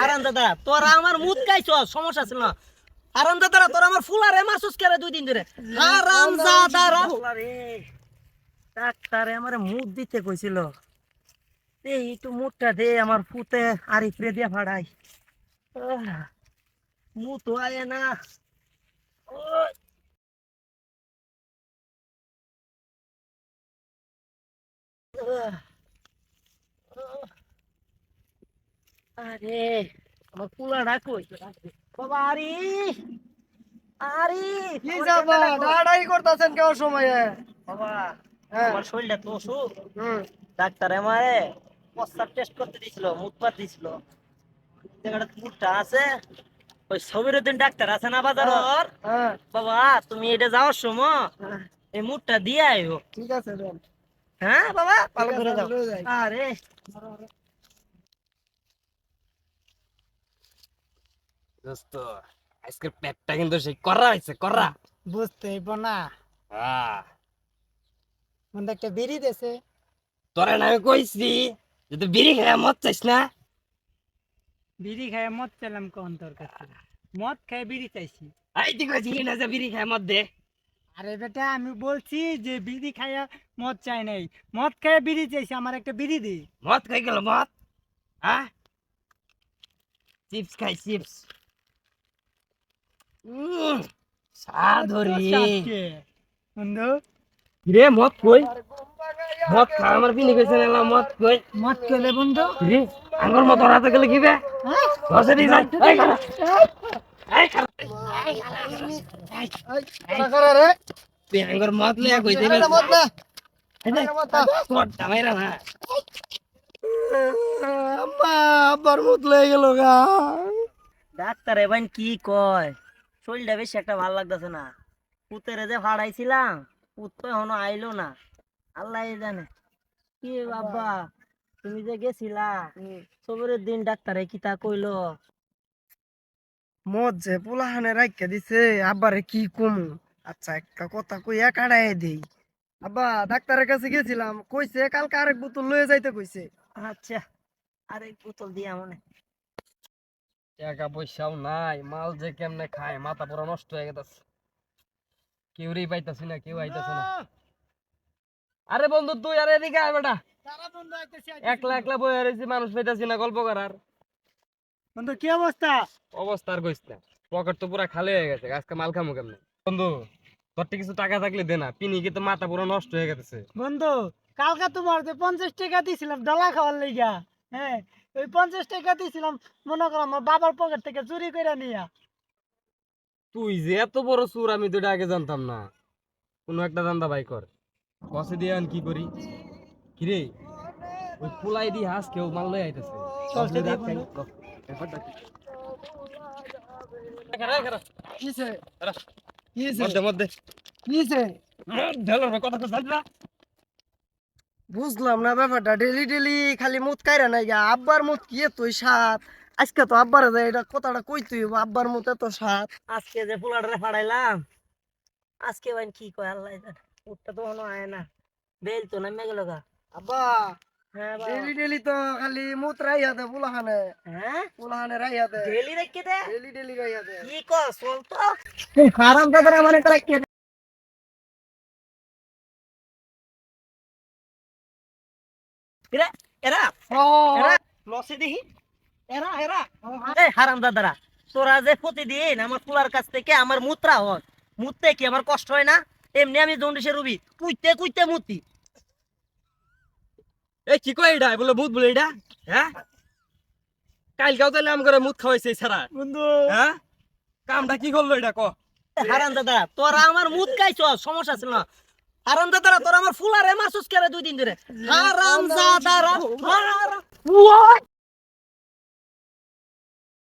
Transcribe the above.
হারাম দাদা তোরা আমার খাইছ সমস্যা ছিল না। হারাম দাদা তোরা আমার ফুলারে মাসুস করে দুই দিন ধরে। হারাম দাদা ডাক্তারে আমার মুদ দিতে কইছিল। এই একটু দে আমার ফুতে আরিফরে দিয়া ফাড়াই। মুদ তো আয় না। ওই। আহ। আরে আমার কই? বাবা আরি আরি কি যাবা দাঁড়াই করতেছেন কেউ সময়ে? বাবা হ্যাঁ। আমার শরীরটা তো অসুখ। ডাক্তার আমারে প্রস্তাব টেস্ট করতে দিছিল মুখপাত দিছিল। জায়গাটা মুখটা আছে। ওই সবিরুদ্দিন ডাক্তার আছে না বাজারর হ্যাঁ বাবা তুমি এটা যাওয়ার সময় হ্যাঁ, এই মুখটা দিয়ে আইও। ঠিক আছে হ্যাঁ বাবা? ভালো করে যাও। আরে। দোস্ত আজকের পেটটা কিন্তু সেই করা হয়েছে করা। বুঝতে হইব না। হ্যাঁ। একটা বিড়ি দেছে। তোরা না আমি কইছি যে তুই বিড়ি খেয়ে মদ চাইস না। বিড়ি খায় মদ চাইলাম কোন তোর কাছে? মদ খায় বিড়ি চাইছি। এই তুই কইছিলি না যে বিড়ি খেয়ে মদ দে। আরে বেটা আমি বলছি যে বিড়ি খায়া মদ চাই নাই। মদ খায় বিড়ি চাইছি আমার একটা বিড়ি দে। মদ খাই গেল মদ। হ্যাঁ? চিপস খাই চিপস। রে মদ কই? মদ খা আমার পিনি কইছে না মদ কই? মদ খেলে বন্ধু? রে আঙ্গুর মত রাতে গেলে কি বে? বসে দি যাই। এই খারা এই খারা তুই আঙ্গুর মদ লিয়া কই দিবে তোর না। আব্বার মুত লয়ে গেল গা। ডাক্তার এবার কি কয়? শরীরটা বেশি একটা ভালো লাগতেছে না। পুতেরে যে ভাড়াইছিলাম পুত তো এখনও আইলো না। আল্লাহ জানে। কি বাবা তুমি যে গেছিলা সবরের দিন ডাক্তারে কি তা কইলো? মদ যে পোলাহানে রাখকে দিছে আব্বারে কি কমু? আচ্ছা একটা কথা কইয়া কাড়াই দেই। আব্বা ডাক্তারের কাছে গেছিলাম কইছে কালকে আরেক বোতল লয়ে যাইতে কইছে। আচ্ছা আরে বোতল দিয়া মনে টাকা পয়সাও নাই মাল যে কেমনে খায় মাথা পুরো নষ্ট হয়ে গেছে কেউ রে পাইতাছি না কেউ আইতাছে না। আরে বন্ধু তুই আরে এদিকে আয় বেটা। একলা একলা রয়েছি মানুষ পাইতাছি না গল্প করার। বন্ধু কি অবস্থা? অবস্থা আর কইস না পকেট তো পুরা খালি হয়ে গেছে আজকে মাল খামু কেমনে? বন্ধু তোর কিছু টাকা থাকলে দে না পিনি কিন্তু মাথা পুরো নষ্ট হয়ে গেছে বন্ধু কালকা তোমার যে পঞ্চাশ টাকা দিয়েছিলাম ডলা খাওয়ার লিগা হ্যাঁ ওই পঞ্চাশ টাকা দিয়েছিলাম মনে করো আমার বাবার পকেট থেকে চুরি করে নিয়া। তুই যে এত বড় সুর আমি তো এটা আগে জানতাম না। কোনো একটা ধান্দা বাই কর। কষে দিয়ে আন কি করি? কিরে? ওই ফুলাই দি হাঁস কেউ মাল লই আইতেছে। চল, সে দিয়ে মধ্যে কথা তো জানি না। বুঝলাম না ব্যাপারটা। ডেলি ডেলি খালি মুত কাইরা নাই গা। আব্বার মুত কি তুই সাত আজকে তো আব্বার যায় এটা কথাটা কই তুই আব্বার মুত এত সাত আজকে যে পোলাটারে ফাড়াইলাম আজকে ভাই কি কয় আল্লাহ জানে উঠটা তো এখনও আয় না। বেল তো নামে গেল গা। আব্বা হ্যাঁ ডেলি ডেলি তো খালি মুত রাইয়া দে পুলাহানে হ্যাঁ? পুলাহানে রাইয়া দে। ডেলি রেখে দে? ডেলি ডেলি রাইয়া দে। কি কর চল তো হারাম দাদারা মানে তারা এরা এরা এরা লসে দেখি এরা এরা। এই হারাম দাদারা তোরা যে প্রতিদিন আমার কাছ থেকে আমার মুত্রা হন মুততে কি আমার কষ্ট হয় না? এমনি আমি জন্ডিসের রুবি কুইতে কুইতে মুতি। এই কি কয় এটা? বলে ভূত বলে এটা? হ্যাঁ? কালকেও তাহলে আম করে মুখ খাওয়াইছে ছাড়া। বন্ধু। হ্যাঁ? কামটা কি করল এটা ক? হারাম দাদারা তোরা আমার মুত খাইছ সমস্যা ছিল না? হারাম তোর আমার ফুলারে মাসুস করে দুই দিন ধরে। আরামদাদারা হারাম।